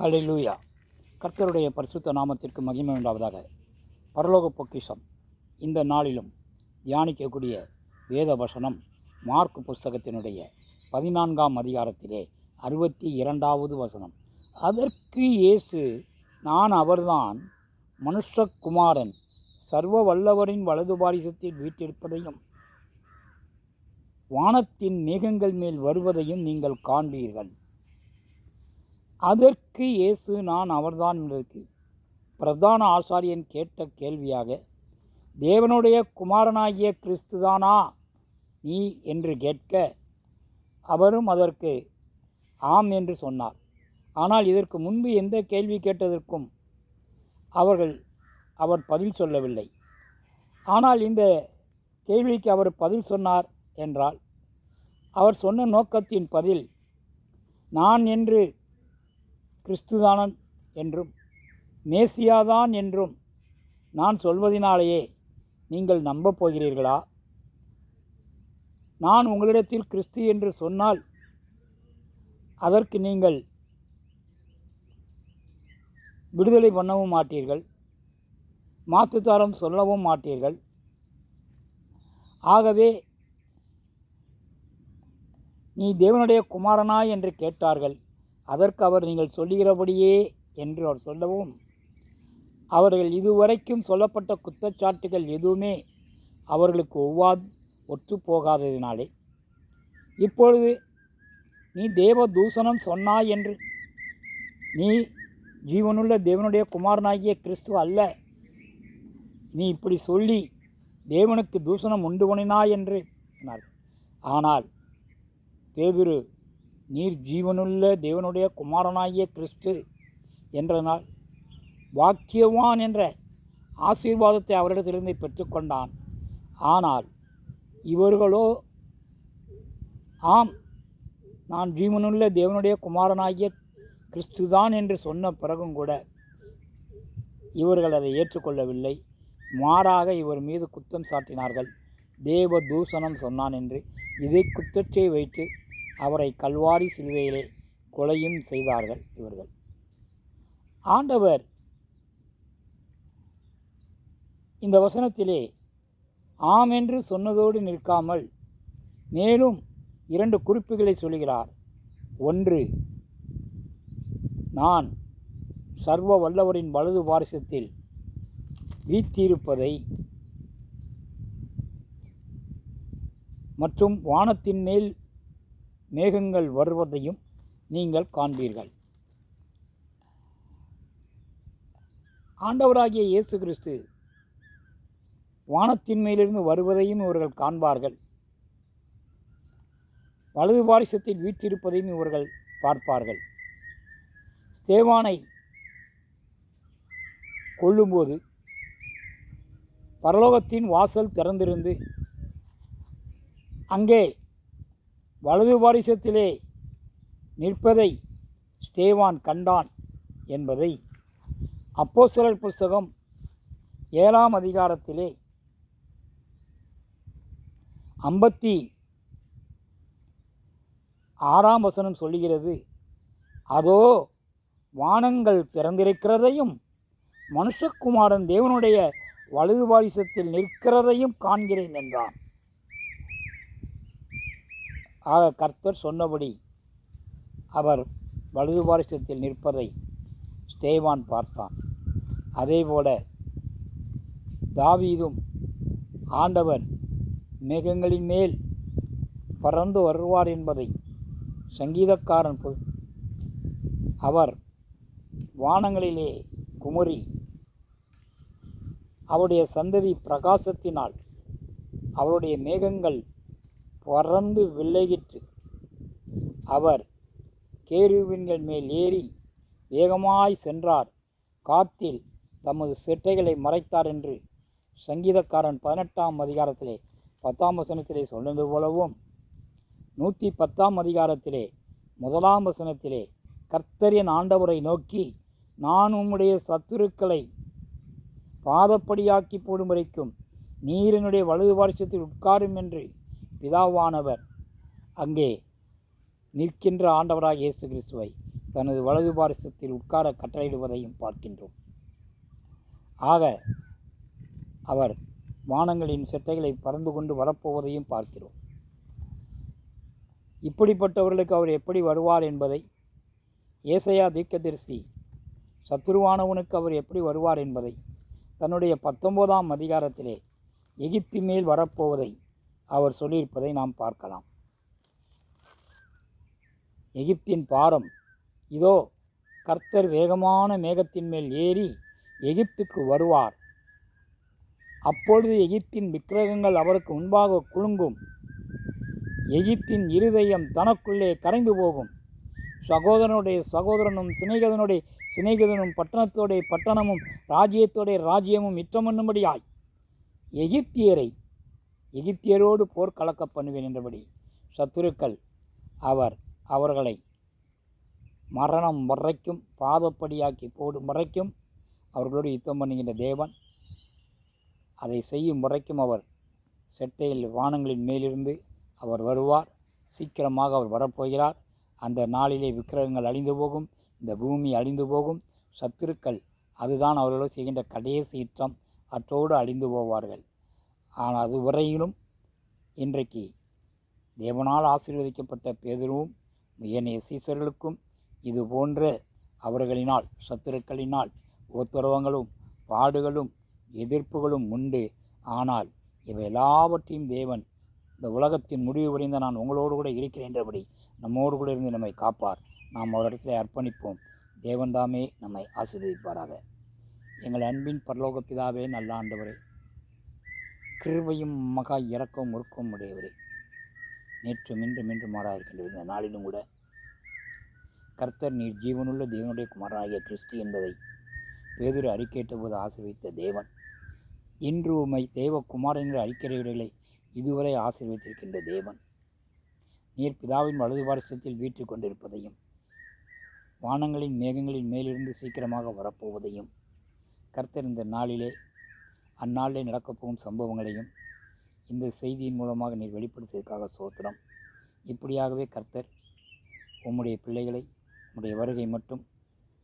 ஹalleluya. கர்த்தருடைய பரிசுத்த நாமத்திற்கு மகிமை உண்டாவதாக. பரலோக பொக்கிஷம். இந்த நாளிலும் தியானிக்கக்கூடிய வேத வசனம் மார்க் புஸ்தகத்தினுடைய பதினான்காம் அதிகாரத்திலே அறுபத்தி இரண்டாவது வசனம். அதற்கு இயேசு நான் அவர்தான் மனுஷகுமாரன் சர்வ வல்லவரின் வலது பாரிசத்தில் வீட்டிருப்பதையும் வானத்தின் மேகங்கள் மேல் வருவதையும் நீங்கள் காண்பீர்கள். அதற்கு இயேசு நான் அவர்தான் என்பதற்கு பிரதான ஆசாரியன் கேட்ட கேள்வியாக தேவனுடைய குமாரனாகிய கிறிஸ்துதானா நீ என்று கேட்க அவரும் அதற்கு ஆம் என்று சொன்னார். ஆனால் இதற்கு முன்பு எந்த கேள்வி கேட்டதற்கும் அவர்கள் அவர் பதில் சொல்லவில்லை. ஆனால் இந்த கேள்விக்கு அவர் பதில் சொன்னார் என்றால் அவர் சொன்ன நோக்கத்தின் பதில் நான் என்று கிறிஸ்துதானன் என்றும் மேசியாதான் என்றும் நான் சொல்வதினாலேயே நீங்கள் நம்பப் போகிறீர்களா? நான் உங்களிடத்தில் கிறிஸ்து என்று சொன்னால் அதற்கு நீங்கள் விடுதலை பண்ணவும் மாட்டீர்கள் மாற்றுத்தாரம் சொல்லவும் மாட்டீர்கள். ஆகவே நீ தேவனுடைய குமாரனா என்று கேட்டார்கள். அதற்கு அவர் நீங்கள் சொல்லுகிறபடியே என்று அவர் சொல்லவும் அவர்கள் இதுவரைக்கும் சொல்லப்பட்ட குற்றச்சாட்டுகள் எதுவுமே அவர்களுக்கு ஒவ்வா ஒற்று போகாததினாலே இப்பொழுது நீ தேவ தூஷணம் சொன்னாய் என்று நீ ஜீவனுள்ள தேவனுடைய குமாரனாகிய கிறிஸ்து அல்ல. நீ இப்படி சொல்லி தேவனுக்கு தூஷணம் உண்டு பண்ணினாய் என்று சொன்னார் ஆனால் பேதுரு நீர் ஜீவனுள்ள தேவனுடைய குமாரனாகிய கிறிஸ்து என்றனால் வாக்கியவான் என்ற ஆசீர்வாதத்தை அவரிடத்திலிருந்து பெற்றுக்கொண்டான். ஆனால் இவர்களோ ஆம் நான் ஜீவனுள்ள தேவனுடைய குமாரனாகிய கிறிஸ்துதான் என்று சொன்ன பிறகும் கூட இவர்கள் அதை ஏற்றுக்கொள்ளவில்லை. மாறாக இவர் மீது குற்றம் சாட்டினார்கள். தேவ தூஷணம் சொன்னான் என்று இதை குற்றத்தை வைத்து அவரை கல்வாரி சிலுவையிலே கொலையும் செய்தார்கள் இவர்கள். ஆண்டவர் இந்த வசனத்திலே ஆம் என்று சொன்னதோடு நிற்காமல் மேலும் இரண்டு குறிப்புகளை சொல்கிறார். ஒன்று நான் சர்வ வல்லவரின் வலது பாரிசத்தில் வீற்றிருப்பதை மற்றும் வானத்தின் மேல் மேகங்கள் வருவதையும் நீங்கள் காண்பீர்கள். ஆண்டவராகிய இயேசு கிறிஸ்து வானத்தின் மேலிருந்து வருவதையும் இவர்கள் காண்பார்கள். வலது பாரிசத்தில் வீற்றிருப்பதையும் இவர்கள் பார்ப்பார்கள். ஸ்தேவானை கொள்ளும்போது பரலோகத்தின் வாசல் திறந்திருந்து அங்கே வலது பாரிசத்திலே நிற்பதை ஸ்டேவான் கண்டான் என்பதை அப்போஸ்தலர் புஸ்தகம் ஏழாம் அதிகாரத்திலே ஐம்பத்தி ஆறாம் வசனம் சொல்லுகிறது. அதோ வானங்கள் திறந்திருக்கிறதையும் மனுஷகுமாரன் தேவனுடைய வலது பாரிசத்தில் நிற்கிறதையும் காண்கிறேன் என்றான். ஆக கர்த்தர் சொன்னபடி அவர் வலது பாரிசத்தில் நிற்பதை ஸ்டேவான் பார்த்தான். அதேபோல தாவீதும் ஆண்டவர் மேகங்களின் மேல் பறந்து வருவார் என்பதை சங்கீதக்காரன் அவர் வானங்களிலே குமரி அவருடைய சந்ததி பிரகாசத்தினால் அவருடைய மேகங்கள் பறந்து விலகிற்று. அவர் கேருவின்கள் மேல் ஏறி வேகமாய் சென்றார். காத்தில் தமது சிட்டைகளை மறைத்தார் என்று சங்கீதக்காரன் பதினெட்டாம் அதிகாரத்திலே பத்தாம் வசனத்திலே சொன்னது போலவும் நூற்றி பத்தாம் அதிகாரத்திலே முதலாம் வசனத்திலே கர்த்தரின் ஆண்டவரை நோக்கி நான் உம்முடைய சத்துருக்களை பாதப்படியாக்கி போடும் வரைக்கும் நீரினுடைய வலது பாரிசத்தில் உட்காரும் என்று பிதாவானவர். அங்கே நிற்கின்ற ஆண்டவராக இயேசு கிறிஸ்துவை தனது வலது பாரிசத்தில் உட்கார கட்டளையிடுவதையும் பார்க்கின்றோம். ஆக அவர் வானங்களின் செட்டைகளை பறந்து கொண்டு வரப்போவதையும் பார்க்கிறோம். இப்படிப்பட்டவர்களுக்கு அவர் எப்படி வருவார் என்பதை ஏசையா தீர்க்கதரிசி சத்துருவானவனுக்கு அவர் எப்படி வருவார் என்பதை தன்னுடைய பத்தொன்பதாம் அதிகாரத்திலே எகிப்தி மேல் வரப்போவதை அவர் சொல்லியிருப்பதை நாம் பார்க்கலாம். எகிப்தின் பாரம் இதோ கர்த்தர் வேகமான மேகத்தின் மேல் ஏறி எகிப்துக்கு வருவார். அப்பொழுது எகிப்தின் விக்கிரகங்கள் அவருக்கு முன்பாக குலுங்கும். எகிப்தின் இருதயம் தனக்குள்ளே கரைந்து போகும். சகோதரனுடைய சகோதரனும் சிநேகிதனுடைய சிநேகிதனும் பட்டணத்தோடைய பட்டணமும் ராஜ்யத்தோடைய ராஜ்யமும் மிச்சமண்ணும்படியாய் எகிப்தியரை எகிப்தியரோடு போர் கலக்க பண்ணுவேன் என்றபடி சத்துருக்கள் அவர் அவர்களை மரணம் முறைக்கும் பாதப்படியாக்கி போடும் வரைக்கும் அவர்களோடு யுத்தம் பண்ணுகின்ற தேவன் அதை செய்யும் முறைக்கும் அவர் செட்டையில் வானங்களின் மேலிருந்து அவர் வருவார். சீக்கிரமாக அவர் வரப்போகிறார். அந்த நாளிலே விக்கிரகங்கள் அழிந்து போகும் இந்த பூமி அழிந்து போகும். சத்துருக்கள் அதுதான் அவர்களோடு செய்கின்ற கடைசி யுத்தம். அற்றோடு அழிந்து போவார்கள். ஆனால் அதுவரையிலும் இன்றைக்கு தேவனால் ஆசீர்வதிக்கப்பட்ட பேதரும் ஏனைய சீசர்களுக்கும் இது போன்ற அவர்களினால் சத்துருக்களினால் உத்தரவங்களும் பாடுகளும் எதிர்ப்புகளும் உண்டு. ஆனால் இவை எல்லாவற்றையும் தேவன் இந்த உலகத்தின் முடிவு புரிந்த நான் உங்களோடு கூட இருக்கிறேன் என்றபடி நம்மோடு கூட இருந்து நம்மை காப்பார். நாம் அவரிடத்தில் அர்ப்பணிப்போம். தேவன்தாமே நம்மை ஆசீர்வதிப்பாராக. எங்கள் அன்பின் பரலோக பிதாவே நல்ல ஆண்டவரே கிருபையும் மகா இறக்கவும் முறுக்கவும் உடையவரே. நேற்று மின்று மின்று மாறா இருக்கின்றது இந்த நாளிலும் கூட கர்த்தர் நீர் ஜீவனுள்ள தேவனுடைய குமாரனாகிய கிறிஸ்து என்பதை பேதொரு அறிக்கையிட்ட போது ஆசீர்வித்த தேவன் இன்று உம்மை தேவகுமாரன் என்று அறிக்கிறவர்களை இதுவரை ஆசிர்வித்திருக்கின்ற தேவன் நீர் பிதாவின் வலது பாரசத்தில் வீற்று கொண்டிருப்பதையும் வானங்களின் மேகங்களின் மேலிருந்து சீக்கிரமாக வரப்போவதையும் கர்த்தர் இந்த நாளிலே அந்நாளிலே நடக்கப்போகும் சம்பவங்களையும் இந்த செய்தியின் மூலமாக நீர் வெளிப்படுத்தியதற்காக சோத்திரம். இப்படியாகவே கர்த்தர் உம்முடைய பிள்ளைகளை உம்முடைய வருகை மட்டும்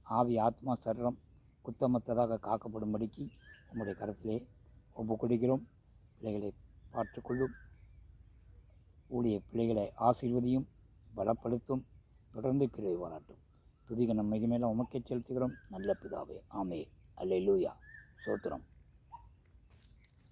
ஆவி ஆத்மா சரீரம் குத்தமத்ததாக காக்கப்படும்படிக்கு உம்முடைய கருத்திலே ஒப்பு கொடுக்கிறோம் பிள்ளைகளை பார்த்துக்கொள்ளும். உடைய பிள்ளைகளை ஆசீர்வதியும் பலப்படுத்தும். தொடர்ந்து கிரை வராட்டும் துதிக நம்மைக்கு மேலே உமக்கே செலுத்துகிறோம். நல்ல பிதாவே ஆமே அல்லேலூயா. சோத்திரம்.